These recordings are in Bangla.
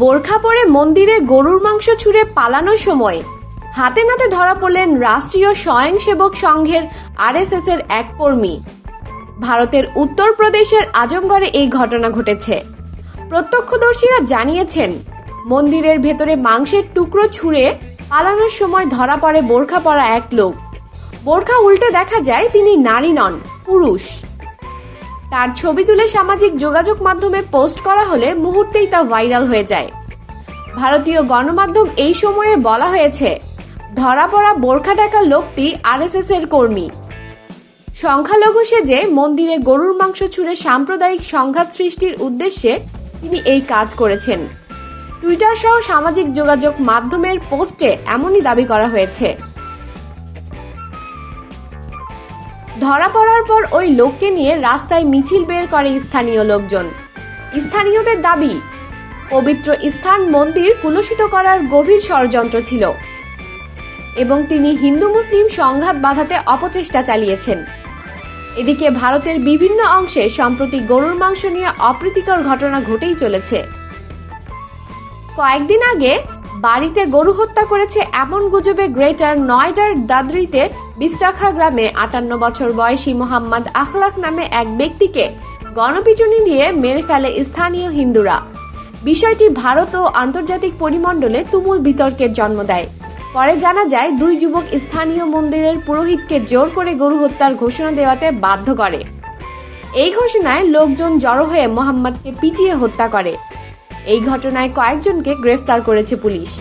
বোরখা পরে মন্দিরে গরুর মাংস ছুঁড়ে পালানোর সময় হাতে নাতে ধরা পড়লেন রাষ্ট্রীয় স্বয়ংসেবক সংঘের আরএসএস এর এক কর্মী। ভারতের উত্তরপ্রদেশের আজমগড়ে এই ঘটনা ঘটেছে। প্রত্যক্ষদর্শীরা জানিয়েছেন, মন্দিরের ভেতরে মাংসের টুকরো ছুঁড়ে পালানোর সময় ধরা পড়ে বোরখা পরা এক লোক। বোরখা উল্টে দেখা যায় তিনি নারী নন, পুরুষ। তার ছবি তুলে সামাজিক যোগাযোগ মাধ্যমে পোস্ট করা হলে মুহূর্তেই তা ভাইরাল হয়ে যায়। ভারতীয় গণমাধ্যম এই সময়ে বলা হয়েছে, ধরা পড়া বোরখা টাকা লোকটি আরএসএস এর কর্মী। সংখ্যালঘু সেজে মন্দিরে গরুর মাংস ছুঁড়ে সাম্প্রদায়িক সংঘাত সৃষ্টির উদ্দেশ্যে তিনি এই কাজ করেছেন। টুইটার সহ সামাজিক যোগাযোগ মাধ্যমের পোস্টে এমনই দাবি করা হয়েছে। ধরা পড়ার পর ওই লোককে নিয়ে রাস্তায় মিছিল বের করে স্থানীয় লোকজন। স্থানীয়দের দাবি, পবিত্র স্থান মন্দির কুলসিত করার গভীর ষড়যন্ত্র ছিল এবং তিনি হিন্দু মুসলিম সংঘাত বাঁধাতে অপচেষ্টা চালিয়েছেন। এদিকে ভারতের বিভিন্ন অংশে সম্প্রতি গরুর মাংস নিয়ে অপ্রীতিকর ঘটনা ঘটেই চলেছে। কয়েকদিন আগে বাড়িতে গরু হত্যা করেছে এমন গুজবে গ্রেটার নয়ডার দাদরিতে বিশ্রাখা গ্রামে আটান্ন বছর বয়সী মোহাম্মদ আখলাক নামে এক ব্যক্তিকে গণপিটুনি দিয়ে মেরে ফেলে স্থানীয় হিন্দুরা। বিষয়টি ভারত ও আন্তর্জাতিক পরিমণ্ডলে তুমুল বিতর্কের জন্ম দেয়। পরে জানা যায়, দুই যুবক স্থানীয় মন্দিরের পুরোহিতকে জোর করে গরু হত্যার ঘোষণা দেওয়াতে বাধ্য করে। এই ঘোষণায় লোকজন জড়ো হয়ে মোহাম্মদকে পিটিয়ে হত্যা করে। এই ঘটনায় কয়েকজনকে গ্রেফতার করেছে পুলিশ।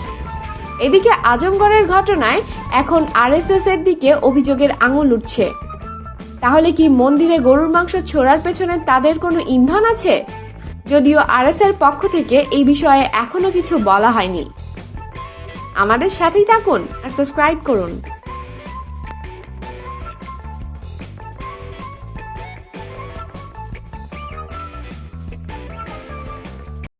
এদিকে আজমগড়ের ঘটনায় এখন আরএসএস এর দিকে অভিযোগের আঙুল উঠছে। তাহলে কি মন্দিরে গরুর মাংস ছোড়ার পেছনে তাদের কোনো ইন্ধন আছে? যদিও আরএস এর পক্ষ থেকে এই বিষয়ে এখনও কিছু বলা হয়নি। আমাদের সাথেই থাকুন আর সাবস্ক্রাইব করুন।